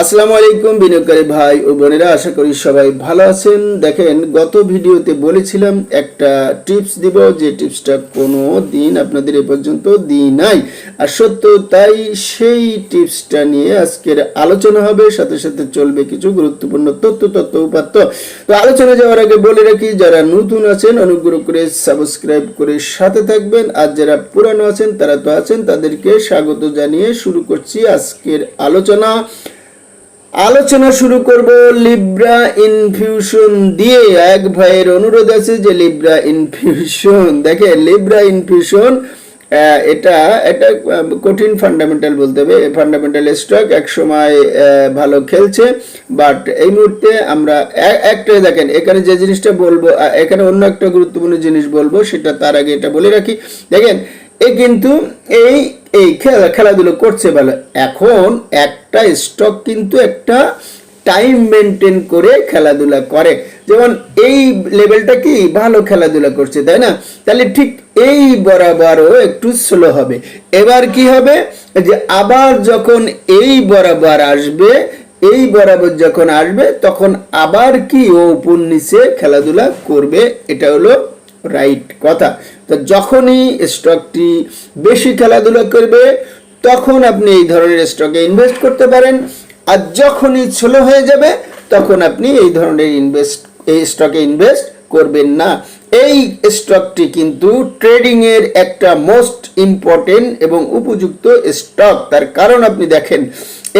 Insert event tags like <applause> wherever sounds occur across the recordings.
আসসালামু আলাইকুম বিনিয়োগকারী ভাই ও বোনেরা, আশা করি সবাই ভালো আছেন। দেখেন, গত ভিডিওতে বলেছিলাম একটা টিপস দিব, যে টিপসটা কোনো দিন আপনাদের এ পর্যন্ত দিই নাই। আর সত্য তাই, সেই টিপসটা নিয়ে আজকের আলোচনা হবে। সাথে সাথে চলবে কিছু গুরুত্বপূর্ণ তথ্য তথ্য উপাত্ত। তো আলোচনা যাওয়ার আগে বলে রাখি, যারা নতুন আছেন, অনুগ্রহ করে সাবস্ক্রাইব করে সাথে থাকবেন। আর যারা পুরানো আছেন, তারা তো আছেন, তাদেরকে স্বাগত জানিয়ে শুরু করছি আজকের আলোচনা। আলোচনা শুরু করব লিব্রা ইনফিউশন দিয়ে। এক ভাইয়ের অনুরোধ আছে যে লিব্রা ইনফিউশন দেখে লিব্রা ইনফিউশন এটা আহ, কঠিন ফান্ডামেন্টাল বলতে হবে। ফান্ডামেন্টাল স্টক এক সময় আহ, ভালো খেলছে। বাট এই মুহূর্তে আমরা একটাই দেখেন এখানে যে জিনিসটা বলব এখানে অন্য একটা গুরুত্বপূর্ণ জিনিস বলব সেটা তার আগে এটা বলে রাখি। দেখেন এ কিন্তু এই এই খেলা, খেলাধুলো করছে ভালো। এখন একটা স্টক কিন্তু একটা টাইম মেনটেন করে খেলাধুলা করে। যেমন এই লেভেলটা কি? ভালো খেলাধুলা করছে, তাই না? তাহলে ঠিক এই বরাবরও একটু স্লো হবে। এবার কি হবে? যে আবার যখন এই বরাবর আসবে, এই বরাবর যখন আসবে, তখন আবার কি ও উপর নিচে খেলাধুলা করবে? এটা হলো রাইট কথা। তো যখনই স্টকটি বেশি খেলাধুলা করবে, তখন আপনি এই ধরনের স্টকে ইনভেস্ট করতে পারেন। আর যখনই ছোলো হয়ে যাবে, তখন আপনি এই ধরনের ইনভেস্ট, এই স্টকে ইনভেস্ট করবেন না। এই স্টকটি কিন্তু ট্রেডিং এর একটা মোস্ট ইম্পর্টেন্ট এবং উপযুক্ত স্টক তার কারণ আপনি দেখেন,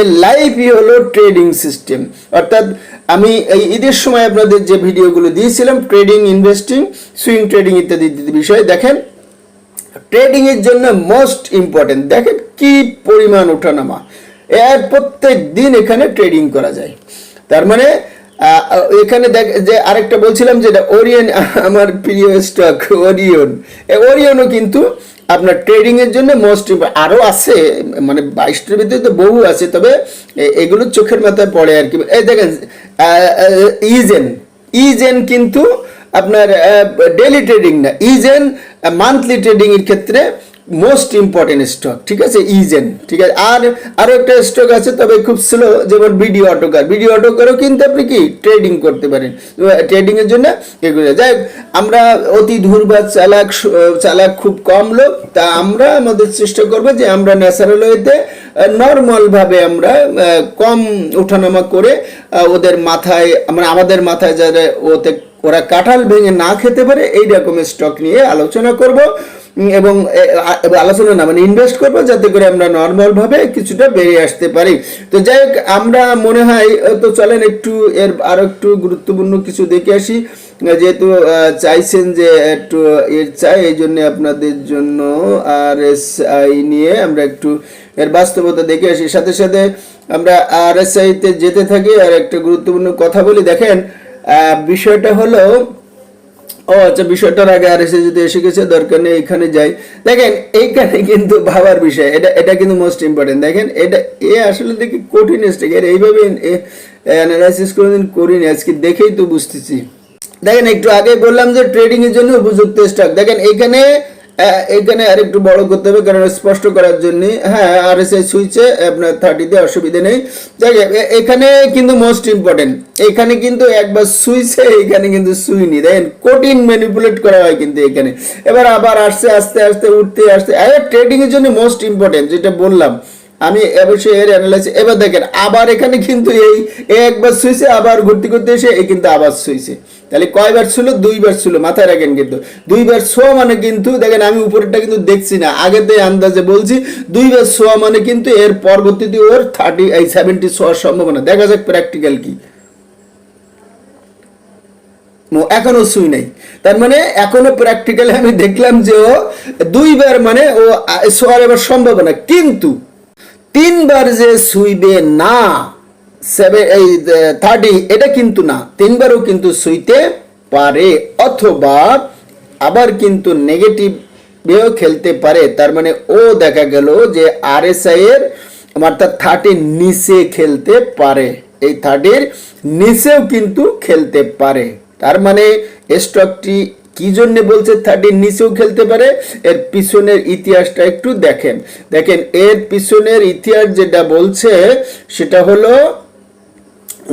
এর লাইফই হলো ট্রেডিং সিস্টেম অর্থাৎ আমি এই ঈদের সময় আপনাদের যে ভিডিওগুলো দিয়েছিলাম ট্রেডিং ইনভেস্টিং সুইং ট্রেডিং ইত্যাদি ইত্যাদি বিষয়ে, দেখেন ট্রেডিং এর জন্য মোস্ট ইম্পর্টেন্ট দেখেন কি পরিমাণ ওঠানামা। এর প্রত্যেক দিন এখানে ট্রেডিং করা যায়। তার মানে এখানে দেখ যে আরেকটা বলছিলাম যেটা ওরিয়ন <laughs> আমার প্রিয় স্টক ওরিয়ন ওরিয়নও কিন্তু আপনার ট্রেডিংয়ের জন্য মোস্ট আরও আছে মানে বাইশটার ভিতরে তো বহু আছে, তবে এগুলো চোখের মাথায় পড়ে আর কি। এই দেখেন ইজেন ইজেন কিন্তু আপনার ডেলি ট্রেডিং না। ইজেন মান্থলি ট্রেডিংয়ের ক্ষেত্রে মোস্ট ইম্পর্টেন্ট স্টক ঠিক আছে? ইজেন ঠিক আছে? আর আরও একটা স্টক আছে, তবে খুব স্লো যেমন বিডি অটোকার বিডি অটোকারও কিন্তু আপনি কি ট্রেডিং করতে পারেন। ট্রেডিং এর জন্য এগুলো। যাই আমরা অতি ধূরবাদ চালাক চালাক খুব কম লোক, তা আমরা আমাদের চেষ্টা করব যে আমরা ন্যাচারাল ওয়েতে নর্মাল ভাবে আমরা কম ওঠানামা করে ওদের মাথায় মানে আমাদের মাথায় যারা ওতে, ওরা কাঁঠাল ভেঙে না খেতে পারে, এই রকমের স্টক নিয়ে আলোচনা করব। এবং আলোচনা না মানে ইনভেস্ট করব যাতে করে আমরা নর্মাল ভাবে কিছুটা বেরিয়ে আসতে পারি। তো যাই হোক, আমরা মনে হয় তো চলেন একটু এর আরও একটু গুরুত্বপূর্ণ কিছু দেখে আসি। যেহেতু চাইছেন যে একটু এর চাই, এই জন্য আপনাদের জন্য আর এস আই নিয়ে আমরা একটু এর বাস্তবতা দেখে আসি। সাথে সাথে আমরা আর এস আইতে যেতে থাকি, আর একটা গুরুত্বপূর্ণ কথা বলি, দেখেন বিষয়টা হলো ও আচ্ছা বিষয়টার আগে আর এসে যদি এসে গেছে, দরকার নেই, এখানে যাই। দেখেন, এইখানে কিন্তু ভাবার বিষয়, এটা এটা কিন্তু মোস্ট ইম্পর্টেন্ট দেখেন, এটা, এ আসলে দেখি কঠিন স্টেক এর এইভাবে অ্যানালাইসিস কোনোদিন করিনি, আজকে দেখেই তো বুঝতেছি। দেখেন, একটু আগে বললাম যে ট্রেডিং এর জন্য উপযুক্ত স্টক দেখেন, এখানে এখানে আর একটু বড় করতে হবে, কারণ স্পষ্ট করার জন্য। হ্যাঁ আর এস এস সুইচে আপনার থার্টিতে অসুবিধা নেই। যাই এখানে কিন্তু মোস্ট ইম্পর্টেন্ট এখানে কিন্তু একবার সুইচে এখানে কিন্তু সুইনি দেখেন, কঠিন ম্যানিপুলেট করা হয় কিন্তু এখানে। এবার আবার আসছে, আস্তে আস্তে, উঠতে, আসতে। ট্রেডিং এর জন্য মোস্ট ইম্পর্টেন্ট যেটা বললাম। আমি অবশ্যই এর অ্যানালাইসিস এবার দেখেন, আবার এখানে কিন্তু এই একবার সুইছে আবার ঘুরতে ঘুরতে এসে এ কিন্তু আবার সুইছে তাহলে কয়বার ছিল? দুইবার ছিল, মাথায় রাখেন কিন্তু। দুইবার শোয়া মানে কিন্তু, দেখেন আমি উপরেরটা কিন্তু দেখছি না আগেতে আন্দাজে বলছি দুইবার শোয়া মানে কিন্তু এর পরবর্তীতে ওর থার্টি এই সেভেন্টি শোয়ার সম্ভাবনা। দেখা যাক প্র্যাকটিক্যাল কি। এখনও সুই নাই। তার মানে এখনও প্র্যাকটিক্যালি আমি দেখলাম যে ও দুইবার মানে ও শোয়ার এবার সম্ভাবনা। কিন্তু তিনবার যে শুইবে না সেভেন এই থার্টি এটা কিন্তু না। তিনবারও কিন্তু শুইতে পারে, অথবা আবার কিন্তু নেগেটিভ খেলতে পারে। তার মানে ও দেখা গেল যে আর এস আই এর, অর্থাৎ থার্টির নিচে খেলতে পারে। এই থার্টির নিচেও কিন্তু খেলতে পারে। তার মানে স্টকটি কি জন্য বলছে থার্টির নিচেও খেলতে পারে? এর পিছনের ইতিহাসটা একটু দেখেন। দেখেন, এর পিছনের ইতিহাস যেটা বলছে, সেটা হলো,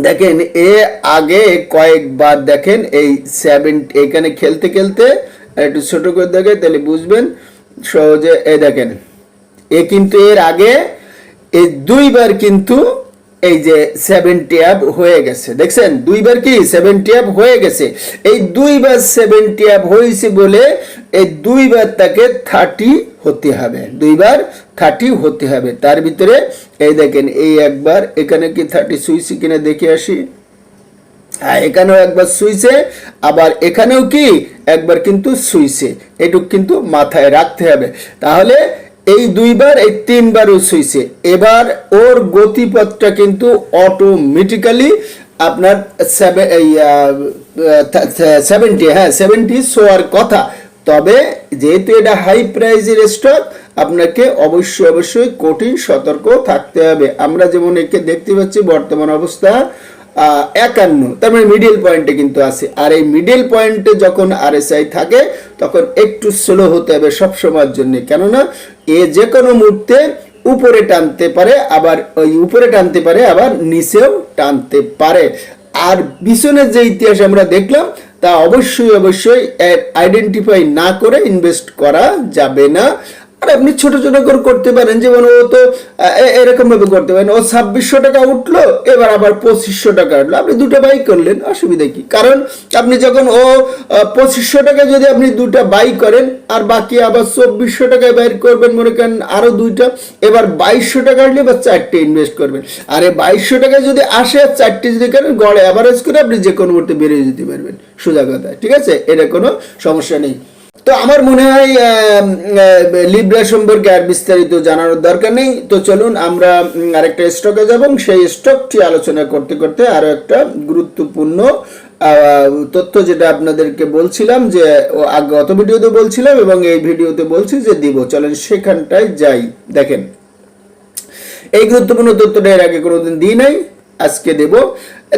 দেখেন, এ আগে কয়েকবার দেখেন, এই সেভেন এখানে খেলতে খেলতে একটু ছোট করে দেখে তাহলে বুঝবেন সহজে। এ দেখেন, এ কিন্তু এর আগে এই দুইবার কিন্তু এই যে সেভেন্টি অ্যাপ হয়ে গেছে। দেখছেন? দুইবার কি? সেভেন্টি অ্যাপ হয়ে গেছে। এই দুইবার সেভেন্টি অ্যাপ হয়েছে বলে এই দুইবার তাকে থার্টি হতে হবে। দুইবার থার্টি হতে হবে। তার ভিতরে এই দেখেন, এই একবার এখানে কি থার্টি সুইচি কিনা দেখে আসি। হ্যাঁ এখানেও একবার সুইচে আবার এখানেও কি একবার কিন্তু সুইচে এটুক কিন্তু মাথায় রাখতে হবে। তাহলে এই দুইবার, এই তিনবারও সুইচে এবার ওর গতিপথটা কিন্তু অটোমেটিক্যালি আপনার সেভেন্টি হ্যাঁ সেভেন্টি শোয়ার কথা। তবে যেহেতু এটা হাই প্রাইজের স্টক আপনাকে অবশ্যই অবশ্যই কঠিন সতর্ক থাকতে হবে। আমরা যেমন একে দেখতে পাচ্ছি, বর্তমান অবস্থা একান্ন। তার মানে মিডিল পয়েন্টে কিন্তু আছে। আর এই মিডিল পয়েন্টে যখন আরএসআই থাকে, তখন একটু স্লো হতে হবে সব সময়ের জন্য। কেননা, এ যে কোনো মুহূর্তে উপরে টানতে পারে, আবার ওই উপরে টানতে পারে, আবার নিচেও টানতে পারে। আর পিছনের যে ইতিহাস আমরা দেখলাম, তা অবশ্যই অবশ্যই আইডেন্টিফাই না করে ইনভেস্ট করা যাবে না। আর আপনি ছোট ছোট করে করতে পারেন, যেমন ও তো এরকম ভাবে করতে পারেন। ও ছাব্বিশশো টাকা উঠল, এবার আবার পঁচিশশো টাকা উঠল। আপনি দুটো বাই করলেন, অসুবিধা কি? কারণ আপনি যখন ও পঁচিশশো টাকা যদি আপনি দুটা বাই করেন, আর বাকি আবার চব্বিশশো টাকায় বাইর করবেন, মনে করেন আরও দুইটা, এবার বাইশশো টাকা আসলে এবার চারটে ইনভেস্ট করবেন। আর এই বাইশশো টাকা যদি আসে, আর চারটে যদি করেন, গড়ে অ্যাভারেজ করে আপনি যে কোনো মুহূর্তে বেরিয়ে যেতে পারবেন। সোজা কথা, ঠিক আছে? এটা কোনো সমস্যা নেই। তো আমার মনে হয় লিব্রা সম্পর্কে আর বিস্তারিত জানানোর দরকার নেই। তো চলুন, আমরা আরেকটা স্টকে যাব সেই স্টকটি আলোচনা করতে করতে আরও একটা গুরুত্বপূর্ণ তথ্য যেটা আপনাদেরকে বলছিলাম যে গত ভিডিওতে বলছিলাম এবং এই ভিডিওতে বলছি যে দিব। চলেন সেখানটায় যাই। দেখেন, এই গুরুত্বপূর্ণ তথ্যটা এর আগে কোনোদিন দিই নাই। আজকে দেব।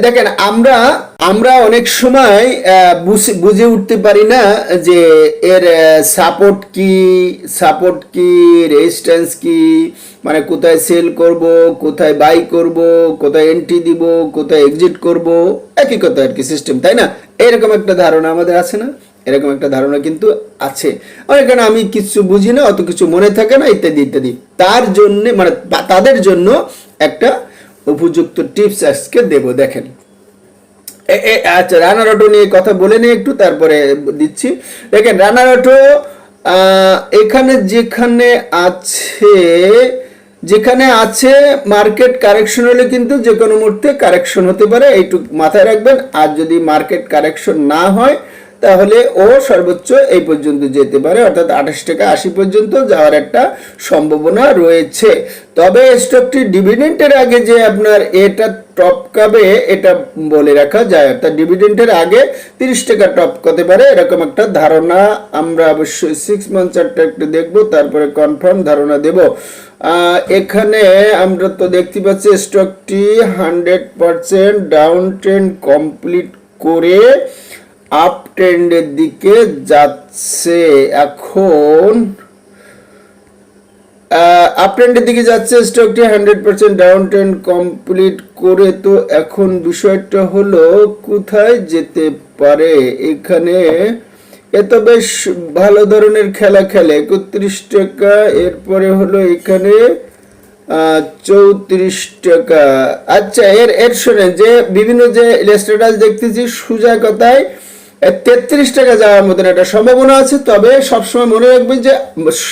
দেখেন, আমরা আমরা অনেক সময় বুঝে- উঠতে পারি না যে এর সাপোর্ট কি সাপোর্ট কি রেজিস্ট্যান্স কি মানে কোথায় সেল করব, কোথায় বাই করব, কোথায় এন্ট্রি দিব, কোথায় এক্সিট করব, একই কথা আর কি সিস্টেম তাই না? এরকম একটা ধারণা আমাদের আছে না? এরকম একটা ধারণা কিন্তু আছে। অনেক কারণে আমি কিছু বুঝি না, অত কিছু মনে থাকে না, ইত্যাদি ইত্যাদি। তার জন্য মানে তাদের জন্য একটা উপযুক্ত টিপস আজকে দেব, দেখেন। আচ্ছা রানার অটো নিয়ে কথা বলে নিই একটু, তারপরে দিচ্ছি। দেখেন রানার অটো এখানে যেখানে আছে যেখানে আছে মার্কেট কারেকশন হলে কিন্তু যে কোনো মুহূর্তে কারেকশন হতে পারে, এইটুকু মাথায় রাখবেন। আর যদি মার্কেট কারেকশন না হয় তাহলে ও সর্বোচ্চ এই পর্যন্ত যেতে পারে, অর্থাৎ আঠাশ টাকা আশি পর্যন্ত যাওয়ার একটা সম্ভাবনা রয়েছে। তবে স্টকটি ডিভিডেন্টের আগে যে আপনার এটা টপ কাবে এটা বলে রাখা যায়, অর্থাৎ ডিভিডেন্টের আগে তিরিশ টাকা টপ করতে পারে, এরকম একটা ধারণা আমরা অবশ্যই সিক্স মান্থ চারটা একটু দেখব, তারপরে কনফার্ম ধারণা দেব। এখানে আমরা তো দেখতে পাচ্ছি স্টকটি hundred percent down trend complete করে আপ ট্রেন্ডের দিকে যাচ্ছে এখন আপ ট্রেন্ডের দিকে যাচ্ছে স্টকটি hundred percent down trend complete করে, তো এখন বিষয়টা হলো কোথায় যেতে পারে? এখানে এ তো বেশ ভালো ধরনের খেলা খেলে, একত্রিশ টাকা, এরপরে হলো এখানে চৌত্রিশ টাকা। আচ্ছা এর এর শোনেন যে, বিভিন্ন যে স্ট্যাটাস দেখতেছি সুজা কথায় তেত্রিশ টাকা যাওয়ার মতন একটা সম্ভাবনা আছে, তবে সবসময় মনে রাখবেন যে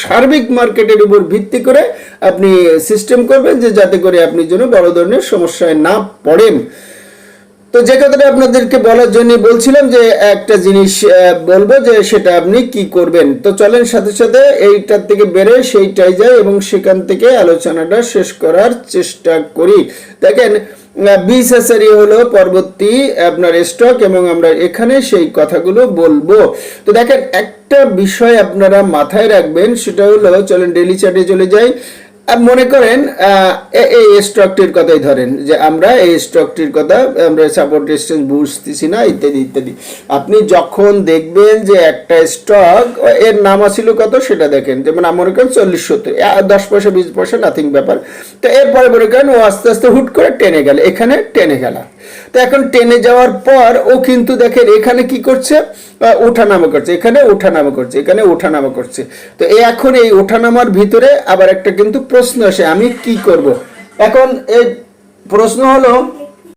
সার্বিক মার্কেটের উপর ভিত্তি করে আপনি সিস্টেম করবেন যে যাতে করে আপনি যেন বড় ধরনের সমস্যায় না পড়েন। তো যে কথাটা আপনাদেরকে বলার জন্য বলছিলাম যে একটা জিনিস বলব যে সেটা আপনি কি করবেন। তো চলেন সাথে সাথে এইটার থেকে বেড়ে সেইটাই যায় এবং সেখান থেকে আলোচনাটা শেষ করার চেষ্টা করি। দেখেন বিএসএসআরই হলো পরবর্তী আপনার স্টক এবং আমরা এখানে সেই কথাগুলো বলব। তো দেখেন, একটা বিষয় আপনারা মাথায় রাখবেন, সেটা হলো, চলেন ডেলি চার্টে চলে যাই। মনে করেন এই স্টকটির কথাই ধরেন, যে আমরা এই স্টকটির কথা, আমরা সাপোর্ট রেজিস্ট্যান্স বুঝতেছি না, ইত্যাদি ইত্যাদি। আপনি যখন দেখবেন যে একটা স্টক এর নাম আসিল কত সেটা দেখেন। যেমন মনে করেন চল্লিশ সত্তর দশ পয়সা, বিশ পয়সা নাথিং ব্যাপার। তো এরপরে মনে করেন ও আস্তে আস্তে হুট করে টেনে গেল, এখানে টেনে গেল। তো এখন টেনে যাওয়ার পর ও কিন্তু দেখেন এখানে কি করছে? ওঠানামা করছে। এখানে ওঠানামা করছে, এখানে ওঠানামা করছে। তো এখন এই ওঠানামার ভিতরে আবার একটা কিন্তু প্রশ্ন আসে, আমি কি করব? এখন এই প্রশ্ন হলো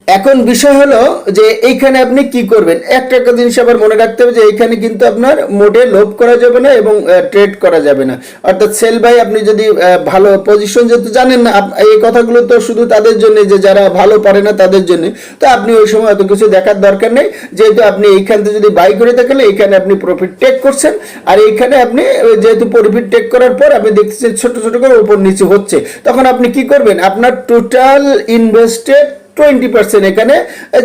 এখন বিষয় হলো যে এইখানে আপনি কি করবেন? একটা একটা জিনিস আবার মনে রাখতে হবে যে এইখানে কিন্তু আপনার মোডে লোভ করা যাবে না এবং ট্রেড করা যাবে না। অর্থাৎ সেল বাই আপনি যদি ভালো পজিশন যেহেতু জানেন না এই কথাগুলো তো শুধু তাদের জন্য যে যারা ভালো পারে না তাদের জন্য। তো আপনি ওই সময় অত কিছু দেখার দরকার নেই। যেহেতু আপনি এইখান থেকে যদি বাই করে থাকেন, এইখানে আপনি প্রফিট টেক করছেন। আর এইখানে আপনি যেহেতু প্রফিট টেক করার পর আপনি দেখতেছেন ছোট ছোট করে উপর নিচে হচ্ছে। তখন আপনি কি করবেন? আপনার টোটাল ইনভেস্টেড টোয়েন্টি পার্সেন্ট এখানে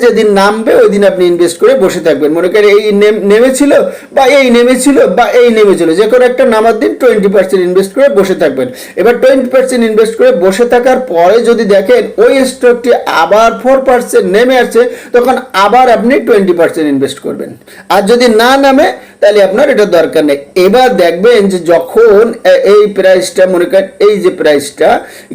যেদিন নামবে, ওই দিন আপনি ইনভেস্ট করে বসে থাকবেন। মনে করেন এই নেমেছিল বা এই নেমেছিল বা এই নেমেছিল, যে কোনো একটা নামার দিন টোয়েন্টি পার্সেন্ট ইনভেস্ট করে বসে থাকবেন। এবার টোয়েন্টি পার্সেন্ট ইনভেস্ট করে বসে থাকার পরে যদি দেখেন ওই স্টকটি আবার ফোর পার্সেন্ট নেমে আসছে, তখন আবার আপনি টোয়েন্টি পার্সেন্ট ইনভেস্ট করবেন। আর যদি না নামে, তাহলে আপনার এটা দরকার নেই। এবার দেখবেন যে যখন এই প্রাইসটা মনে করেন এই যে প্রাইসটা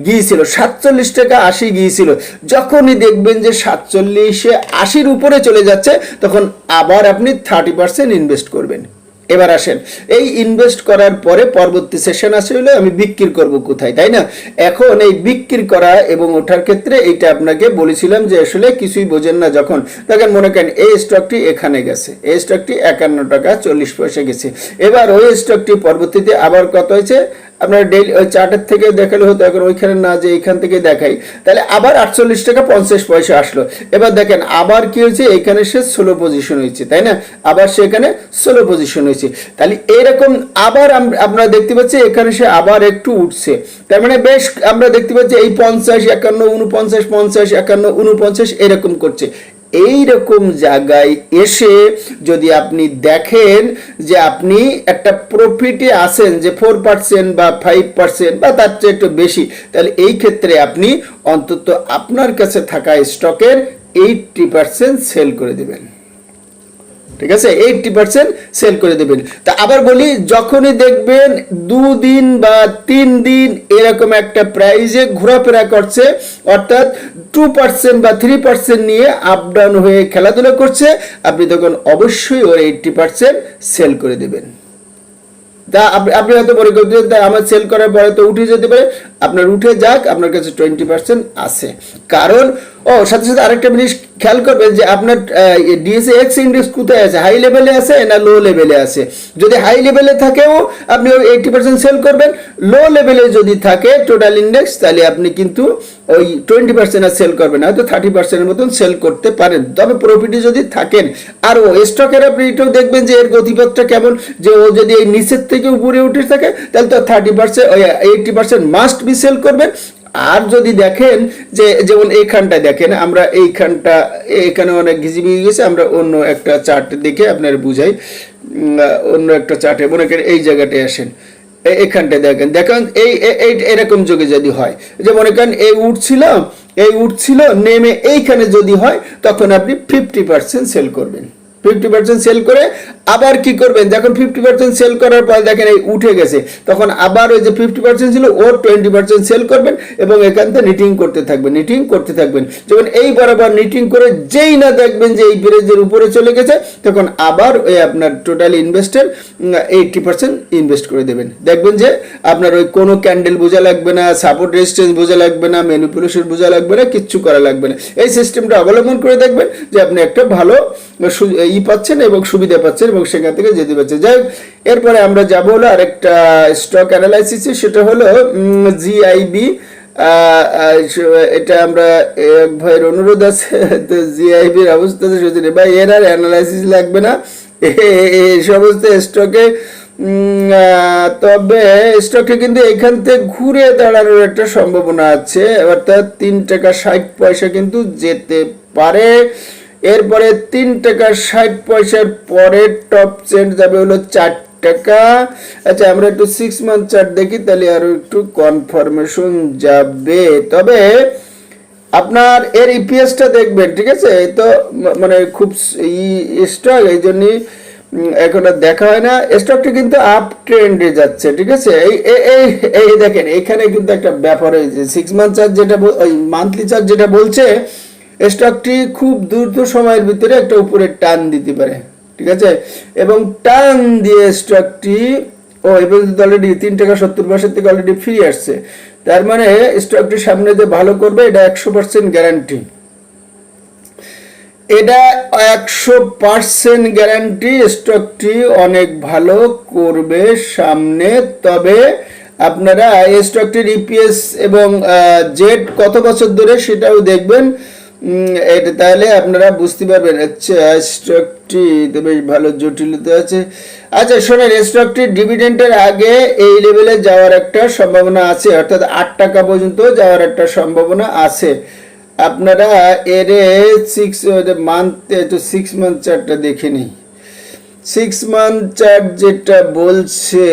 গিয়েছিল, সাতচল্লিশ টাকা আশি গিয়েছিল, যখনই দেখবেন যে সাতচল্লিশে আশির উপরে চলে যাচ্ছে, তখন আবার আপনি থার্টি পার্সেন্ট ইনভেস্ট করবেন। এবার আসেন, এই ইনভেস্ট করার পরে পরবর্তী সেশন আসে হলো আমি বিক্রি করব কোথায়, তাই না? এখন এই বিক্রি করা এবং ওঠার ক্ষেত্রে এইটা আপনাকে বলেছিলাম যে আসলে কিছুই বোঝেন না যখন। দেখেন, মনে করেন এই স্টকটি এখানে গেছে, এই স্টকটি একান্ন টাকা চল্লিশ পয়সা গেছে। এবার ওই স্টকটি পরবর্তীতে আবার কত হয়েছে? আপনার ডেইলি ওই চার্টের থেকে দেখালে হতো এখন ওইখানে না যে এইখান থেকে দেখাই। তাহলে আবার আটচল্লিশ টাকা পঞ্চাশ পয়সা আসলো। এবার দেখেন, আবার কি হয়েছে? এখানে সে ষোলো পজিশন হয়েছে, তাই না? আবার সে এখানে ষোলো পজিশন হয়েছে। তাহলে এরকম আবার আম- আপনারা দেখতে পাচ্ছি এখানে সে আবার একটু উঠছে। তার মানে বেশ আমরা দেখতে পাচ্ছি এই পঞ্চাশ, একান্ন উনপঞ্চাশ পঞ্চাশ, একান্ন উনপঞ্চাশ এরকম করছে। এই রকম জায়গায় এসে যদি আপনি দেখেন যে আপনি একটা প্রফিটে আসেন যে ফোর পার্সেন্ট বা ফাইভ পার্সেন্ট বা তার চেয়ে একটু বেশি, তাহলে এই ক্ষেত্রে আপনি অন্তত আপনার কাছে থাকা স্টকের এইটটি পার্সেন্ট সেল করে দেবেন। ঠিক আছে? এইটটি পার্সেন্ট সেল করে দেবেন। তা আবার বলি, যখনই দেখবেন দুদিন বা তিন দিন এরকম একটা প্রাইজে ঘোরাফেরা করছে, অর্থাৎ টু পার্সেন্ট বা থ্রি পার্সেন্ট নিয়ে আপ ডাউন হয়ে খেলাধুলা করছে, আপনি তখন অবশ্যই ওর এইটটি পার্সেন্ট সেল করে দেবেন। তা আপনি হয়তো মনে করছেন তাই আমার সেল করার পরে তো উঠে যেতে পারে। আপনার উঠে যাক, আপনার কাছে টোয়েন্টি পার্সেন্ট আছে। কারণ ও, সাথে সাথে আরেকটা জিনিস খেয়াল করবেন যে আপনার ডিএসএ এক্স ইন্ডেক্স কোথায় আছে? হাই লেভেলে আছে না লো লেভেলে আছে? যদি হাই লেভেলে থাকেও, আপনি ওই এইটি পার্সেন্ট সেল করবেন। লো লেভেলে যদি থাকে টোটাল ইন্ডেক্স তাহলে আপনি কিন্তু ওই টোয়েন্টি পার্সেন্ট আর সেল করবেন হয়তো থার্টি পার্সেন্টের মতন সেল করতে পারেন। তবে প্রফিটে যদি থাকেন, আর ও স্টকের আপনি এটাও দেখবেন যে এর গতিপথটা কেমন, যে ও যদি এই নিচের থেকে উপরে উঠে থাকে, তাহলে তো থার্টি পার্সেন্ট ওই eighty percent must be sell করবেন। আর যদি দেখেন যে যেমন এইখানটায় দেখেন, আমরা এইখানটা, এখানে অনেক ঘিজিবি গেছে, আমরা অন্য একটা চার্ট দেখে আপনার বুঝাই অন্য একটা চার্টে। মনে করেন এই জায়গাটায় আসেন, এ- এখানটায় দেখেন। দেখেন, এই এরকম যোগে যদি হয়, যে মনে করেন এই উঠছিল এই উঠছিল নেমে এইখানে যদি হয়, তখন আপনি ফিফটি পার্সেন্ট সেল করবেন। ফিফটি পার্সেন্ট সেল করে, আবার কি করবেন? যখন ফিফটি পার্সেন্ট সেল করার পর দেখেন এই উঠে গেছে, তখন আবার ওই যে ফিফটি পার্সেন্ট ছিল, ওর টোয়েন্টি পার্সেন্ট সেল করবেন এবং এখান থেকে নিটিং করতে থাকবেন নিটিং করতে থাকবেন। যখন এই বরাবর নিটিং করে যেই না দেখবেন যে এই পেরেজের উপরে চলে গেছে, তখন আবার ওই আপনার টোটাল ইনভেস্টের এইটটি পার্সেন্ট ইনভেস্ট করে দেবেন। দেখবেন যে আপনার ওই কোনো ক্যান্ডেল বোঝা লাগবে না সাপোর্ট রেজিস্ট্যান্স বোঝা লাগবে না ম্যানিপুলেশন বোঝা লাগবে না, কিচ্ছু করা লাগবে না। এই সিস্টেমটা অবলম্বন করে দেখবেন যে আপনি একটা ভালো ই পাচ্ছেন এবং সুবিধা পাচ্ছেন এবং সেখান থেকে যেতে পারছেন। যাই হোক, এরপরে আমরা যাব হলো আরেকটা স্টক অ্যানালাইসিসে সেটা হলো জিআইবি এটা আমরা ভাইয়ের অনুরোধ আছে তো জিআইবির অবস্থা তো সোচে নেই। ভাই এর আর অ্যানালাইসিস লাগবে না। এই সমস্ত স্টকে তবে স্টকে কিন্তু এখান থেকে ঘুরে দাঁড়ানোর একটা সম্ভাবনা আছে। অর্থাৎ তিন টাকা ষাট পয়সা কিন্তু যেতে পারে। এরপরে তিন টাকা ষাট পয়সার পরে টপ চেন্ট যাবে হলো চার টাকা। আচ্ছা আমরা একটু সিক্স মান্থ চার্ট দেখি, তাহলে আরও একটু কনফার্মেশন যাবে। তবে আপনার এর ইপিএসটা দেখবেন, ঠিক আছে? এই তো মানে খুব স্টক এই জন্যই এখন দেখা হয় না। স্টকটা কিন্তু আপ ট্রেন্ডে যাচ্ছে, ঠিক আছে? এই- এই এই দেখেন, এখানে কিন্তু একটা ব্যাপার হয়েছে। সিক্স মান্থ চার্জ যেটা ওই মান্থলি চার্জ যেটা বলছে স্টকটি খুব দ্রুত সময়ের ভিতরে একটা উপরে টান দিতে পারে, ঠিক আছে? এবং টান দিয়ে স্টকটি, ও এবার অলরেডি তিন টাকা সত্তর পয়সা থেকে অলরেডি ফিরে আসছে। তার মানে স্টকটি সামনে যে ভালো করবে, এটা একশো পার্সেন্ট গ্যারান্টি এটা একশো পার্সেন্ট গ্যারান্টি স্টকটি অনেক ভালো করবে সামনে, তবে আপনারা এই স্টকটির ইপিএস এবং জেড কত বছর ধরে সেটাও দেখবেন। এটা তাহলে আপনারা বুঝতে পারবেন আচ্ছা স্টকটি তো বেশ ভালো জটিলতা আছে। আচ্ছা শোনেন স্টকটি ডিভিডেন্টের আগে এই লেভেলে যাওয়ার একটা সম্ভাবনা আছে, অর্থাৎ আট টাকা পর্যন্ত যাওয়ার একটা সম্ভাবনা আছে। আপনারা এর সিক্স মান্থ একটু সিক্স মান্থ চার্টটা দেখে নিই। সিক্স মান্থ চার্ট যেটা বলছে,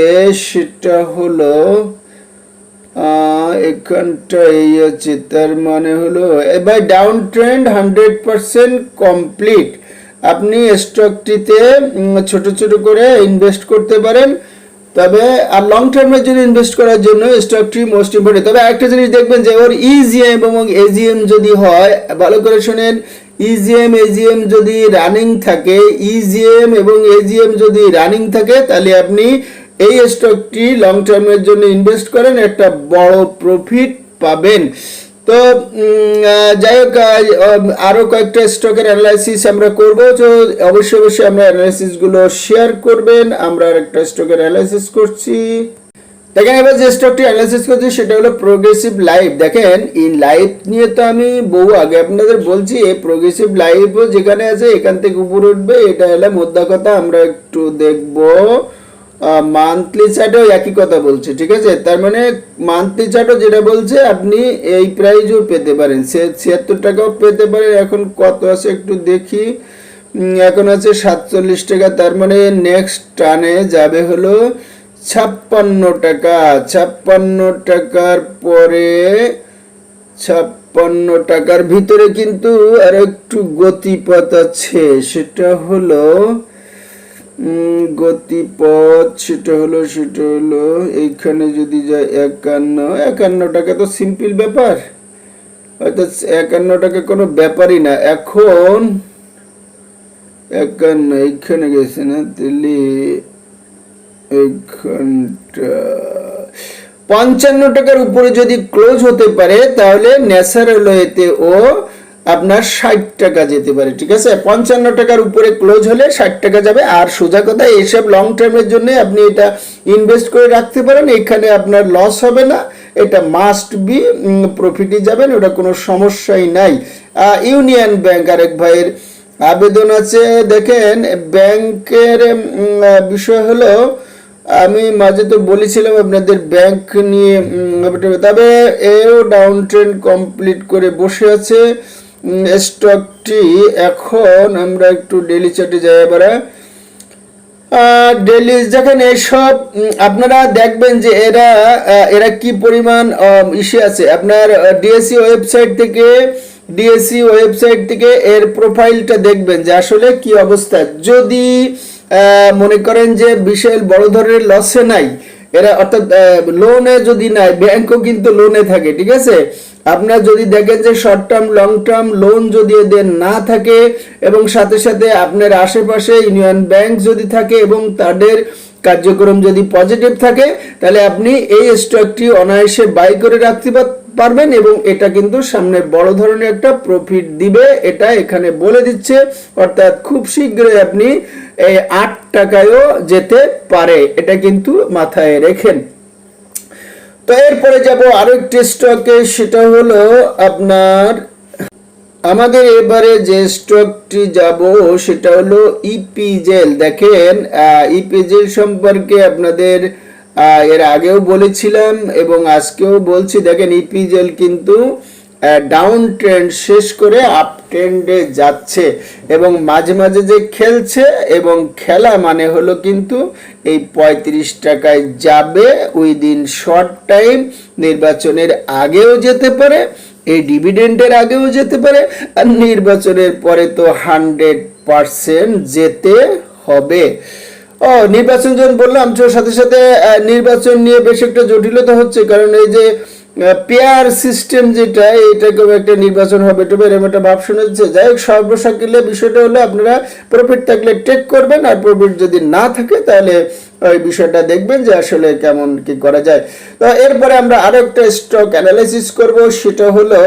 সেটা হলো এখানটা এই তার মানে হলো এবার down trend hundred percent complete আপনি স্টকটিতে ছোট ছোট করে ইনভেস্ট করতে পারেন। তবে, আর লং টার্মের জন্য ইনভেস্ট করার জন্য স্টকটি মোস্ট ইম্পর্টেন্ট তবে একটা জিনিস দেখবেন যে, ওর ইজিএম এবং এজিএম যদি হয়, ভালো করে শোনেন ইজিএম এজিএম যদি রানিং থাকে ইজিএম এবং এজিএম যদি রানিং থাকে, তাহলে আপনি এই স্টকটি লং টার্মের জন্য ইনভেস্ট করেন একটা বড় প্রফিট পাবেন। তো যাই হোক আহ, আরও কয়েকটা স্টকের অ্যানালাইসিস আমরা করব। তো অবশ্যই অবশ্যই আমরা অ্যানালাইসিসগুলো শেয়ার করবেন। আমরা একটা স্টকের অ্যানালাইসিস করছি। দেখেন এবার যে স্টকটি অ্যানালাইসিস করছি সেটা হলো প্রোগ্রেসিভ লাইফ দেখেন এই লাইফ নিয়ে তো আমি বহু আগে আপনাদের বলছি প্রোগ্রেসিভ লাইফও যেখানে আছে এখান থেকে উপরে উঠবে এটা হলো মোদ্দা কথা আমরা একটু দেখব। মান্থলি চার্টও একই কথা বলছে, ঠিক আছে? তার মানে মান্থলি চার্টও যেটা বলছে, আপনি এই প্রাইজও পেতে পারেন। ছিয়াত্তর টাকাও পেতে পারেন। এখন কত আছে একটু দেখি। এখন আছে সাতচল্লিশ টাকা। তার মানে নেক্সট টানে যাবে হলো ছাপ্পান্ন টাকা। ছাপ্পান্ন টাকার পরে, ছাপ্পান্ন টাকার ভিতরে কিন্তু আর একটু গতিপথ আছে। সেটা হলো গতিপথ, সেটা হলো সেটা হলো, এইখানে যদি যায় একান্ন একান্ন টাকা তো সিম্পল ব্যাপার। অর্থাৎ একান্ন কোনো ব্যাপারই না। এখন, একান্ন, এইখানে গেছে না? দিল্লি পঞ্চান্ন টাকার উপরে যদি ক্লোজ হতে পারে, তাহলে ন্যাচারাল ও আপনার ষাট টাকা যেতে পারে, ঠিক আছে? পঞ্চান্ন টাকার উপরে ক্লোজ হলে ষাট টাকা যাবে। আর সোজা কথা এইসব লং টার্মের জন্য আপনি এটা ইনভেস্ট করে রাখতে পারেন। এখানে আপনার লস হবে না। এটা মাস্ট বি প্রফিটই যাবেন, ওটা কোনো সমস্যাই নাই। ইউনিয়ন ব্যাংক আরেক ভাইয়ের আবেদন আছে। দেখেন, ব্যাংকের বিষয় হলো, আমি মাঝে তো বলেছিলাম আপনাদের ব্যাংক নিয়ে তবে এও ডাউন ট্রেন্ড কমপ্লিট করে বসে আছে। স্টকটি এখন আমরা একটু ডেলি চার্টে যাই এবার। ডেলি যেখানে এসব উম, আপনারা দেখবেন যে এরা এরা কি পরিমাণ ইসে আছে। আপনার ডিএসসি ওয়েবসাইট থেকে ডিএসসি ওয়েবসাইট থেকে এর প্রোফাইলটা দেখবেন যে আসলে কি অবস্থা। যদি মনে করেন যে বিশাল বড় ধরনের লসে নাই এরা অর্থাৎ লোনে যদি নাই ব্যাংকও কিন্তু লোনে থাকে, ঠিক আছে? আপনার যদি দেখেন যে short term long term loan যদি এদের না থাকে এবং সাথে সাথে আপনার আশেপাশে ইউনিয়ন ব্যাংক যদি থাকে এবং তাদের কার্যক্রম যদি পজিটিভ থাকে, তাহলে আপনি এই স্টকটি অনায়াসে বাই করে রাখতে পার- পারবেন এবং এটা কিন্তু সামনে বড় ধরনের একটা প্রফিট দিবে। এটা এখানে বলে দিচ্ছে, অর্থাৎ খুব শীঘ্রই আপনি এই আট টাকায়ও যেতে পারে। এটা কিন্তু মাথায় রেখেন। তো এরপরে যাব আরেকটি স্টকে সেটা হলো আপনার, আমাদের এবারে যে স্টকটি যাব, সেটা হলো ইপিজেল দেখেন ইপিজেল সম্পর্কে আপনাদের এর আগেও বলেছিলাম এবং আজকেও বলছি, দেখেন ইপিজেল কিন্তু ডাউন ট্রেন্ড শেষ করে আপ ট্রেন্ডে যাচ্ছে এবং মাঝে মাঝে যে খেলছে এবং খেলা মানে হলো কিন্তু এই পঁয়ত্রিশ টাকায় যাবে উইদিন শর্ট টাইম নির্বাচনের আগেও যেতে পারে, এই ডিভিডেন্ডের আগেও যেতে পারে, আর নির্বাচনের পরে তো হান্ড্রেড পারসেন্ট যেতে হবে। ও নির্বাচন যখন বললাম সাথে সাথে নির্বাচন নিয়ে বেশ একটা জটিলতা হচ্ছে, কারণ এই যে পেয়ার সিস্টেম যেটা এটাকেও একটা নির্বাচন হবে তবে এরকম একটা ভাব শোনাচ্ছে যাই হোক সর্বসাকিলে বিষয়টা হলো আপনারা প্রফিট থাকলে টেক করবেন আর প্রফিট যদি না থাকে, তাহলে ওই বিষয়টা দেখবেন যে আসলে কেমন কি করা যায়। তো এরপরে আমরা আরও একটা স্টক অ্যানালাইসিস করব, সেটা হলো,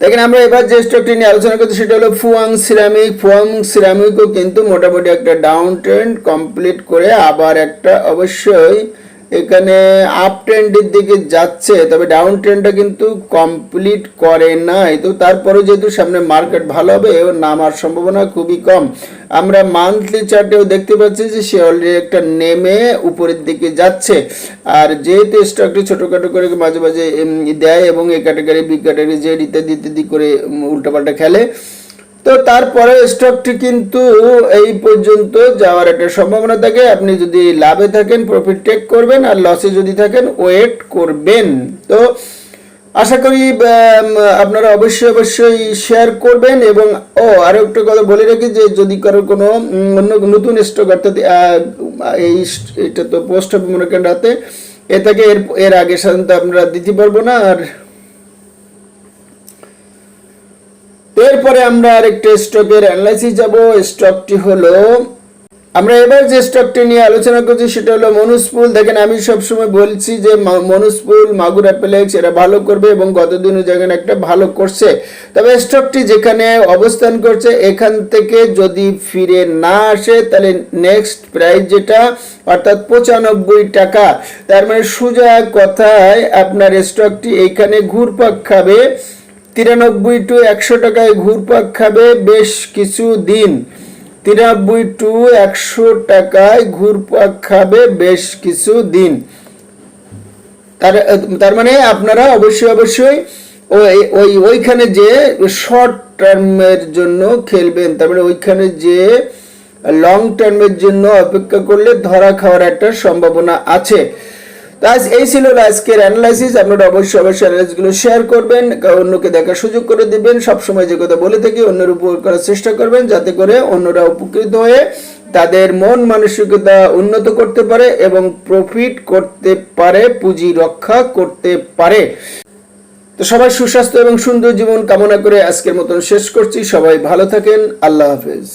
দেখেন আমরা এবার যে স্টকটি নিয়ে আলোচনা করছি, সেটা হলো ফুয়াং সিরামিক। ফুয়াং সিরামিকও কিন্তু মোটামুটি একটা ডাউন ট্রেন্ড কমপ্লিট করে আবার একটা অবশ্যই এখানে আপ ট্রেন্ডের দিকে যাচ্ছে, তবে ডাউন ট্রেন্ডটা কিন্তু কমপ্লিট করে নাই। তো তারপরে যেহেতু সামনে মার্কেট ভালো হবে এর নামার সম্ভাবনা খুবই কম। আমরা মান্থলি চার্টেও দেখতে পাচ্ছি যে সে অলরেডি একটা নেমে উপরের দিকে যাচ্ছে। আর যেহেতু স্টকটি ছোটোখাটো করে মাঝে মাঝে দেয় এবং এ ক্যাটাগরি বি ক্যাটাগরি যে ইত্যাদি ইত্যাদি করে উল্টাপাল্টা খেলে তো তারপরে স্টকটি কিন্তু এই পর্যন্ত যাওয়ার একটা সম্ভাবনা থাকে। আপনি যদি লাভে থাকেন প্রফিট টেক করবেন আর লসে যদি থাকেন ওয়েট করবেন। তো আশা করি আপনারা অবশ্যই অবশ্যই শেয়ার করবেন এবং, ও, আরও একটা কথা বলে রাখি যে যদি কারও কোনো অন্য নতুন স্টক অর্থাৎ এই এটা তো পোস্ট হবে মনে রাতে, এ থেকে এর এর আগে সাধারণত আমরা দিতে পারব না। আর এরপরে আমরা আরেকটা স্টকের অ্যানালাইসিস যাব। স্টকটি হলো, আমরা এবার যে স্টকটি নিয়ে আলোচনা করছি সেটা হলো মনুসপুল দেখেন, আমি সবসময় বলছি যে মনুসপুল মাগুর অ্যাপেলেক্স, এরা ভালো করবে এবং গতদিনও যেখানে একটা ভালো করছে। তবে স্টকটি যেখানে অবস্থান করছে, এখান থেকে যদি ফিরে না আসে, তাহলে নেক্সট প্রাইস যেটা, অর্থাৎ পঁচানব্বই টাকা। তার মানে সোজা কথায় আপনার স্টকটি এইখানে ঘুরপাক খাবে। তিরানব্বই টু একশো টাকায় ঘুরপাক খাবে বেশ কিছু দিন। তিরানব্বই টু একশো টাকায় ঘুরপাক খাবে বেশ কিছু দিন। তার তার মানে আপনারা অবশ্যই অবশ্যই ওই ওই, ওইখানে যে শর্ট টার্মের জন্য খেলবেন, তার মানে ওইখানে যে লং টার্মের জন্য অপেক্ষা করলে ধরা খাওয়ার একটা সম্ভাবনা আছে। তো আজ এই ছিল আজকের অ্যানালাইসিস আপনারা অবশ্যই অবশ্যই অ্যানালাইসিসগুলো শেয়ার করবেন অন্যকে দেখার সুযোগ করে দিবেন। সবসময় যে কথা বলে থাকি, অন্যের উপকার করার চেষ্টা করবেন, যাতে করে অন্যরা উপকৃত হয়ে তাদের মন মানসিকতা উন্নত করতে পারে এবং প্রফিট করতে পারে, পুঁজি রক্ষা করতে পারে। তো সবাই সুস্বাস্থ্য এবং সুন্দর জীবন কামনা করে আজকের মতন শেষ করছি। সবাই ভালো থাকেন। আল্লাহ হাফেজ।